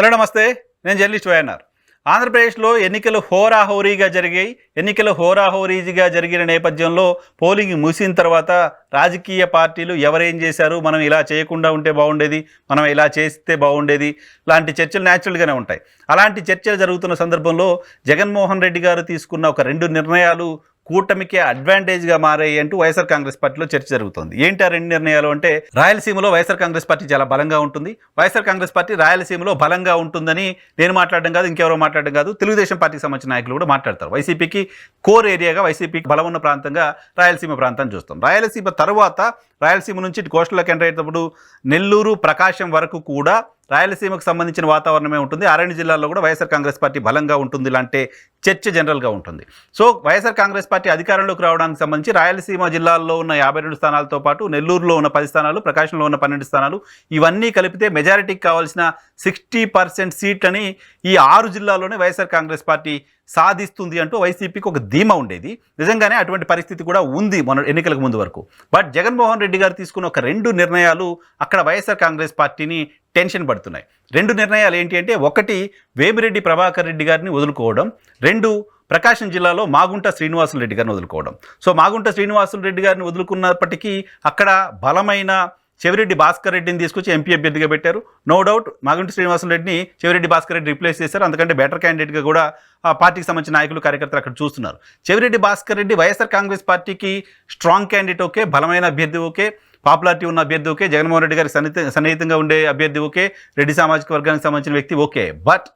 Hello నమస్తే. నేను journalist YNR. ఆంధ్రప్రదేశ్లో ఎన్నికలు హోరాహోరీగా జరిగాయి. ఎన్నికలు హోరాహోరీగా జరిగిన నేపథ్యంలో పోలింగ్ ముగిసిన తర్వాత రాజకీయ పార్టీలు ఎవరేం చేశారు మనం ఇలా చేయకుండా ఉంటే బాగుండేది మనం ఇలా చేస్తే బాగుండేది లాంటి చర్చలు న్యాచురల్గానే ఉంటాయి. అలాంటి చర్చలు జరుగుతున్న సందర్భంలో జగన్మోహన్ రెడ్డి గారు తీసుకున్న ఒక రెండు నిర్ణయాలు కూటమికి అడ్వాంటేజ్గా మారాయి అంటూ వైఎస్ఆర్ కాంగ్రెస్ పార్టీలో చర్చ జరుగుతుంది. ఏంటి ఆ రెండు నిర్ణయాలు అంటే రాయలసీమలో వైఎస్ఆర్ కాంగ్రెస్ పార్టీ చాలా బలంగా ఉంటుంది వైఎస్ఆర్ కాంగ్రెస్ పార్టీ రాయలసీమలో బలంగా ఉంటుందని నేను మాట్లాడడం కాదు ఇంకెవరో మాట్లాడడం కాదు తెలుగుదేశం పార్టీకి సంబంధించిన నాయకులు కూడా మాట్లాడతారు. వైసీపీకి కోర్ ఏరియాగా వైసీపీకి బలం ఉన్న ప్రాంతంగా రాయలసీమ ప్రాంతాన్ని చూస్తాం. రాయలసీమ తర్వాత రాయలసీమ నుంచి ఇటు కోస్టల్లోకి ఎంటర్ అయ్యేటప్పుడు నెల్లూరు ప్రకాశం వరకు కూడా రాయలసీమకు సంబంధించిన వాతావరణమే ఉంటుంది. ఆరణ్య జిల్లాలో కూడా వైఎస్ఆర్ కాంగ్రెస్ పార్టీ బలంగా ఉంటుంది ఇలాంటి చర్చ జనరల్గా ఉంటుంది. సో వైఎస్ఆర్ కాంగ్రెస్ పార్టీ అధికారంలోకి రావడానికి సంబంధించి రాయలసీమ జిల్లాల్లో ఉన్న యాభై రెండు స్థానాలతో పాటు నెల్లూరులో ఉన్న పది స్థానాలు ప్రకాశంలో ఉన్న పన్నెండు స్థానాలు ఇవన్నీ కలిపితే మెజారిటీకి కావాల్సిన సిక్స్టీ పర్సెంట్ సీట్లని ఈ ఆరు జిల్లాల్లోనే వైఎస్ఆర్ కాంగ్రెస్ పార్టీ సాధిస్తుంది అంటూ వైసీపీకి ఒక ధీమా ఉండేది. నిజంగానే అటువంటి పరిస్థితి కూడా ఉంది మన ఎన్నికలకు ముందు వరకు. బట్ జగన్మోహన్ రెడ్డి గారు తీసుకున్న ఒక రెండు నిర్ణయాలు అక్కడ వైఎస్ఆర్ కాంగ్రెస్ పార్టీని టెన్షన్ పడుతున్నాయి. రెండు నిర్ణయాలు ఏంటి అంటే ఒకటి వేమిరెడ్డి ప్రభాకర్ రెడ్డి గారిని వదులుకోవడం. రెండు ప్రకాశం జిల్లాలో మాగుంట శ్రీనివాసులు రెడ్డి గారిని వదులుకోవడం. సో మాగుంట శ్రీనివాసులు రెడ్డి గారిని వదులుకున్నప్పటికీ అక్కడ బలమైన చెవిరెడ్డి భాస్కర్ రెడ్డిని తీసుకొచ్చి ఎంపీ అభ్యర్థిగా పెట్టారు. నో డౌట్ మాగుంటి శ్రీనివాసం రెడ్డిని చెవిరెడ్డి భాస్కర్ రెడ్డి రిప్లేస్ చేశారు. అందుకంటే బెటర్ క్యాండిడేట్గా కూడా ఆ పార్టీకి సంబంధించిన నాయకులు కార్యకర్తలు అక్కడ చూస్తున్నారు. చెవిరెడ్డి భాస్కర్ రెడ్డి వైఎస్ఆర్ కాంగ్రెస్ పార్టీకి స్ట్రాంగ్ క్యాండిడేట్ ఓకే బలమైన అభ్యర్థి ఓకే పాపులారిటీ ఉన్న అభ్యర్థి ఓకే జగన్మోహన్ రెడ్డి గారికి సన్నిహిత సన్నిహితంగా ఉండే అభ్యర్థి ఓకే రెడ్డి సామాజిక వర్గానికి సంబంధించిన వ్యక్తి ఓకే. బట్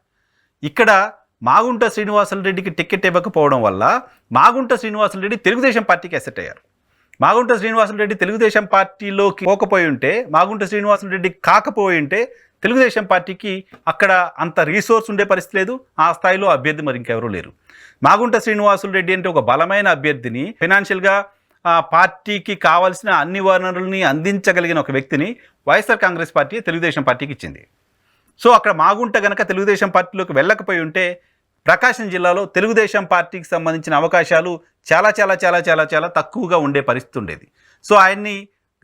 ఇక్కడ మాగుంట శ్రీనివాసులు రెడ్డికి టికెట్ ఇవ్వకపోవడం వల్ల మాగుంట శ్రీనివాసులు రెడ్డి తెలుగుదేశం పార్టీకి అసెట్ అయ్యారు. మాగుంట శ్రీనివాసులు రెడ్డి తెలుగుదేశం పార్టీలోకి పోకపోయి ఉంటే మాగుంట శ్రీనివాసులరెడ్డి కాకపోయి ఉంటే తెలుగుదేశం పార్టీకి అక్కడ అంత రీసోర్స్ ఉండే పరిస్థితి లేదు. ఆ స్థాయిలో అభ్యర్థి మరి ఇంకెవరూ లేరు. మాగుంట శ్రీనివాసులు రెడ్డి అంటే ఒక బలమైన అభ్యర్థిని ఫైనాన్షియల్గా పార్టీకి కావాల్సిన అన్ని వనరుల్ని అందించగలిగిన ఒక వ్యక్తిని వైఎస్ఆర్ కాంగ్రెస్ పార్టీ తెలుగుదేశం పార్టీకి ఇచ్చింది. సో అక్కడ మాగుంట గనక తెలుగుదేశం పార్టీలోకి వెళ్ళకపోయి ఉంటే ప్రకాశం జిల్లాలో తెలుగుదేశం పార్టీకి సంబంధించిన అవకాశాలు చాలా చాలా చాలా చాలా చాలా తక్కువగా ఉండే పరిస్థితి ఉండేది. సో ఆయన్ని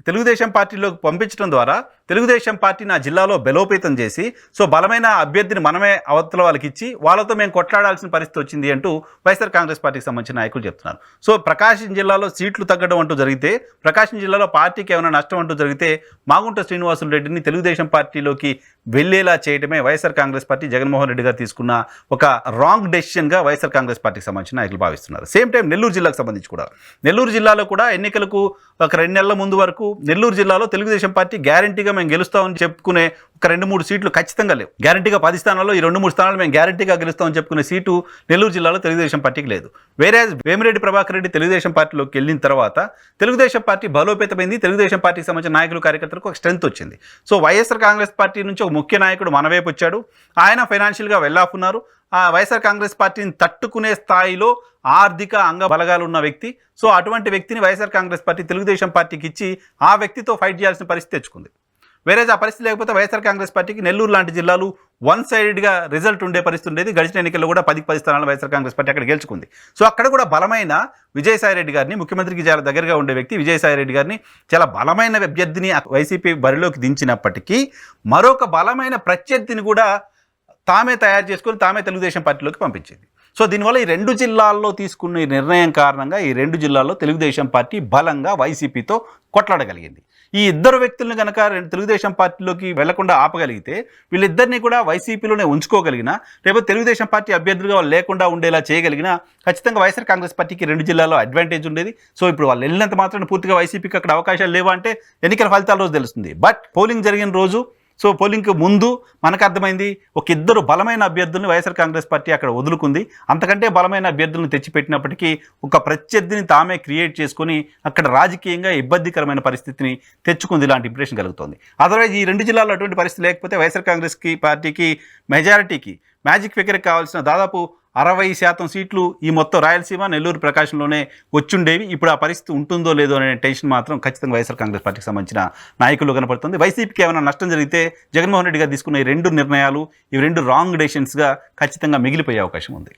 తెలుగుదేశం పార్టీలోకి పంపించడం ద్వారా తెలుగుదేశం పార్టీ నా జిల్లాలో బలోపేతం చేసి సో బలమైన అభ్యర్థిని మనమే అవతల వాళ్ళకి ఇచ్చి వాళ్ళతో మేము కొట్లాడాల్సిన పరిస్థితి వచ్చింది అంటూ వైఎస్ఆర్ కాంగ్రెస్ పార్టీకి సంబంధించిన నాయకులు చెప్తున్నారు. సో ప్రకాశం జిల్లాలో సీట్లు తగ్గడం అంటూ జరిగితే ప్రకాశం జిల్లాలో పార్టీకి ఏమైనా నష్టం అంటూ జరిగితే మాగుంట శ్రీనివాసులు రెడ్డిని తెలుగుదేశం పార్టీలోకి వెళ్ళేలా చేయడమే YSR Congress party Jaganmohan Reddy గారు తీసుకున్న ఒక రాంగ్ డెసిషన్గా వైఎస్ఆర్ కాంగ్రెస్ పార్టీకి సంబంధించిన నాయకులు భావిస్తున్నారు. సేమ్ టైం నెల్లూరు జిల్లాకు సంబంధించి కూడా. నెల్లూరు జిల్లాలో కూడా ఎన్నికలకు ఒక రెండు నెలల ముందు వరకు నెల్లూరు జిల్లాలో తెలుగుదేశం పార్టీ గ్యారంటీగా మేము గెలుస్తామని చెప్పుకునే ఒక రెండు మూడు సీట్లు ఖచ్చితంగా లేవు. గ్యారంటీగా పది స్థానాల్లో ఈ రెండు మూడు స్థానాలు మేము గ్యారంటీగా గెలుస్తామని చెప్పుకునే సీటు నెల్లూరు జిల్లాలో తెలుగుదేశం పార్టీకి లేదు. వేరే వేమిరెడ్డి ప్రభాకర్ రెడ్డి తెలుగుదేశం పార్టీలోకి వెళ్ళిన తర్వాత తెలుగుదేశం పార్టీ బలోపేతమైంది. తెలుగుదేశం పార్టీకి సంబంధించిన నాయకులు కార్యకర్తలకు ఒక స్ట్రెంత్ వచ్చింది. సో వైఎస్ఆర్ కాంగ్రెస్ పార్టీ నుంచి ఒక ముఖ్య నాయకుడు మన వైపు వచ్చాడు. ఆయన ఫైనాన్షియల్గా వెళ్ళాఫ్ ఉన్నారు. ఆ వైఎస్ఆర్ కాంగ్రెస్ పార్టీని తట్టుకునే స్థాయిలో ఆర్థిక అంగ బలగాలు ఉన్న వ్యక్తి. సో అటువంటి వ్యక్తిని వైఎస్ఆర్ కాంగ్రెస్ పార్టీ తెలుగుదేశం పార్టీకి ఇచ్చి ఆ వ్యక్తితో ఫైట్ చేయాల్సిన పరిస్థితి తెచ్చుకుంది. వేరే ఆ పరిస్థితి లేకపోతే వైఎస్ఆర్ కాంగ్రెస్ పార్టీకి నెల్లూరు లాంటి జిల్లాలు వన్ సైడెడ్గా రిజల్ట్ ఉండే పరిస్థితి ఉండేది. గడిచిన ఎన్నికల్లో కూడా పది పది స్థానాలు వైఎస్ఆర్ కాంగ్రెస్ పార్టీ అక్కడ గెలుచుకుంది. సో అక్కడ కూడా బలమైన విజయసాయి రెడ్డి గారిని ముఖ్యమంత్రికి చాలా దగ్గరగా ఉండే వ్యక్తి విజయసాయి రెడ్డి గారిని చాలా బలమైన అభ్యర్థిని వైసీపీ బరిలోకి దించినప్పటికీ మరొక బలమైన ప్రత్యర్థిని కూడా తామే తయారు చేసుకొని తామే తెలుగుదేశం పార్టీలోకి పంపించింది. సో దీనివల్ల ఈ రెండు జిల్లాల్లో తీసుకున్న ఈ నిర్ణయం కారణంగా ఈ రెండు జిల్లాల్లో తెలుగుదేశం పార్టీ బలంగా వైసీపీతో కొట్లాడగలిగింది. ఈ ఇద్దరు వ్యక్తులను కనుక రెండు తెలుగుదేశం పార్టీలోకి వెళ్ళకుండా ఆపగలిగితే వీళ్ళిద్దరినీ కూడా వైసీపీలోనే ఉంచుకోగలిగిన లేకపోతే తెలుగుదేశం పార్టీ అభ్యర్థులుగా వాళ్ళు లేకుండా ఉండేలా చేయగలిగిన ఖచ్చితంగా వైఎస్ఆర్ కాంగ్రెస్ పార్టీకి రెండు జిల్లాలో అడ్వాంటేజ్ ఉండేది. సో ఇప్పుడు వాళ్ళు వెళ్ళినంత మాత్రం పూర్తిగా వైసీపీకి అక్కడ అవకాశాలు లేవా అంటే ఎన్నికల ఫలితాల రోజు తెలుస్తుంది. బట్ పోలింగ్ జరిగిన రోజు సో పోలింగ్కి ముందు మనకు అర్థమైంది ఒక ఇద్దరు బలమైన అభ్యర్థులను వైఎస్ఆర్ కాంగ్రెస్ పార్టీ అక్కడ వదులుకుంది. అంతకంటే బలమైన అభ్యర్థులను తెచ్చిపెట్టినప్పటికీ ఒక ప్రత్యర్థిని తామే క్రియేట్ చేసుకొని అక్కడ రాజకీయంగా ఇబ్బందికరమైన పరిస్థితిని తెచ్చుకుంది ఇలాంటి ఇంప్రెషన్ కలుగుతోంది. అదర్వైజ్ ఈ రెండు జిల్లాల్లో అటువంటి పరిస్థితి లేకపోతే వైఎస్ఆర్ కాంగ్రెస్కి పార్టీకి మెజారిటీకి మ్యాజిక్ ఫిగర్కి కావాల్సిన దాదాపు అరవై శాతం సీట్లు ఈ మొత్తం రాయలసీమ నెల్లూరు ప్రకాశంలోనే వచ్చుండేవి. ఇప్పుడు ఆ పరిస్థితి ఉంటుందో లేదో అనే టెన్షన్ మాత్రం ఖచ్చితంగా వైఎస్ఆర్ కాంగ్రెస్ పార్టీకి సంబంధించిన నాయకులు కనపడుతుంది. వైసీపీకి ఏమైనా నష్టం జరిగితే జగన్మోహన్ రెడ్డి గారు తీసుకున్న ఈ రెండు నిర్ణయాలు ఈ రెండు రాంగ్ డెసిషన్స్గా ఖచ్చితంగా మిగిలిపోయే అవకాశం ఉంది.